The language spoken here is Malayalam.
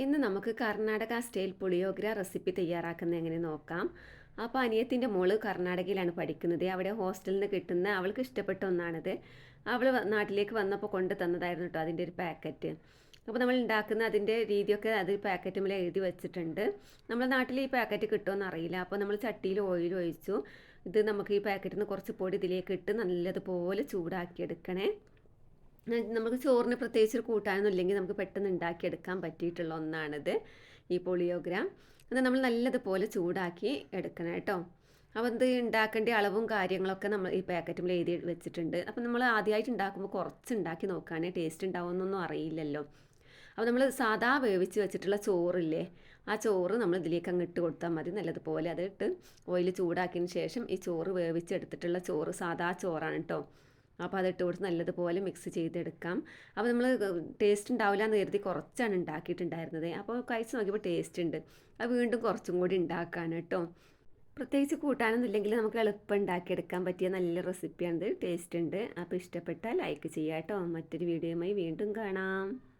ഇന്ന് നമുക്ക് കർണാടക സ്റ്റൈൽ പുളിയോഗ്ര റെസിപ്പി തയ്യാറാക്കുന്നത് എങ്ങനെ നോക്കാം. അപ്പോൾ അനിയത്തിന്റെ മോൾ കർണാടകയിലാണ് പഠിക്കുന്നത്. അവിടെ ഹോസ്റ്റലിൽ നിന്ന് കിട്ടുന്ന അവൾക്ക് ഇഷ്ടപ്പെട്ട ഒന്നാണിത്. അവൾ നാട്ടിലേക്ക് വന്നപ്പോൾ കൊണ്ട് തന്നതായിരുന്നു കേട്ടോ അതിന്റെ ഒരു പാക്കറ്റ്. അപ്പോൾ നമ്മൾ ഉണ്ടാക്കുന്ന അതിന്റെ രീതിയൊക്കെ അത് പാക്കറ്റ് പാക്കറ്റുമിൽ എഴുതി വെച്ചിട്ടുണ്ട്. നമ്മുടെ നാട്ടിൽ ഈ പാക്കറ്റ് കിട്ടുമെന്ന് അറിയില്ല. അപ്പോൾ നമ്മൾ ചട്ടിയിൽ ഓയിൽ ഒഴിച്ചു. ഇത് നമുക്ക് ഈ പാക്കറ്റിൽ നിന്ന് കുറച്ച് പൊടി ഇതിലേക്ക് ഇട്ട് നല്ലതുപോലെ ചൂടാക്കി എടുക്കണേ നമുക്ക് ചോറിന് പ്രത്യേകിച്ച് ഒരു കൂട്ടാനൊന്നും ഇല്ലെങ്കിൽ നമുക്ക് പെട്ടെന്ന് ഉണ്ടാക്കിയെടുക്കാൻ പറ്റിയിട്ടുള്ള ഒന്നാണിത് ഈ പോളിയോഗ്രാം. അത് നമ്മൾ നല്ലതുപോലെ ചൂടാക്കി എടുക്കണം കേട്ടോ. അപ്പോൾ ഇത് ഉണ്ടാക്കേണ്ട അളവും കാര്യങ്ങളൊക്കെ നമ്മൾ ഈ പാക്കറ്റിൽ എഴുതി വെച്ചിട്ടുണ്ട്. അപ്പോൾ നമ്മൾ ആദ്യമായിട്ട് ഉണ്ടാക്കുമ്പോൾ കുറച്ച് ഉണ്ടാക്കി നോക്കുകയാണെങ്കിൽ ടേസ്റ്റ് ഉണ്ടാവുമെന്നൊന്നും അറിയില്ലല്ലോ. അപ്പോൾ നമ്മൾ സാധാ വേവിച്ച് വെച്ചിട്ടുള്ള ചോറില്ലേ ആ ചോറ് നമ്മൾ ഇതിലേക്ക് അങ്ങ് ഇട്ട് കൊടുത്താൽ മതി. നല്ലതുപോലെ അതിട്ട് ഓയിൽ ചൂടാക്കിയതിന് ശേഷം ഈ ചോറ് വേവിച്ചെടുത്തിട്ടുള്ള ചോറ് സാധാ ചോറാണ് കേട്ടോ. അപ്പോൾ അതിട്ട് കൊടുത്ത് നല്ലതുപോലെ മിക്സ് ചെയ്തെടുക്കാം. അപ്പോൾ നമ്മൾ ടേസ്റ്റ് ഉണ്ടാവില്ല എന്ന് കരുതി കുറച്ചാണ് ഉണ്ടാക്കിയിട്ടുണ്ടായിരുന്നത്. അപ്പോൾ കഴിച്ച് നോക്കിയപ്പോൾ ടേസ്റ്റ് ഉണ്ട്. അത് വീണ്ടും കുറച്ചും കൂടി ഉണ്ടാക്കാൻ കേട്ടോ പ്രത്യേകിച്ച് കൂട്ടാനൊന്നുമില്ലെങ്കിൽ നമുക്ക് എളുപ്പം ഉണ്ടാക്കിയെടുക്കാൻ പറ്റിയ നല്ല റെസിപ്പിയാണിത് ടേസ്റ്റ് ഉണ്ട്. അപ്പോൾ ഇഷ്ടപ്പെട്ടാൽ ലൈക്ക് ചെയ്യാം കേട്ടോ മറ്റൊരു വീഡിയോയുമായി വീണ്ടും കാണാം.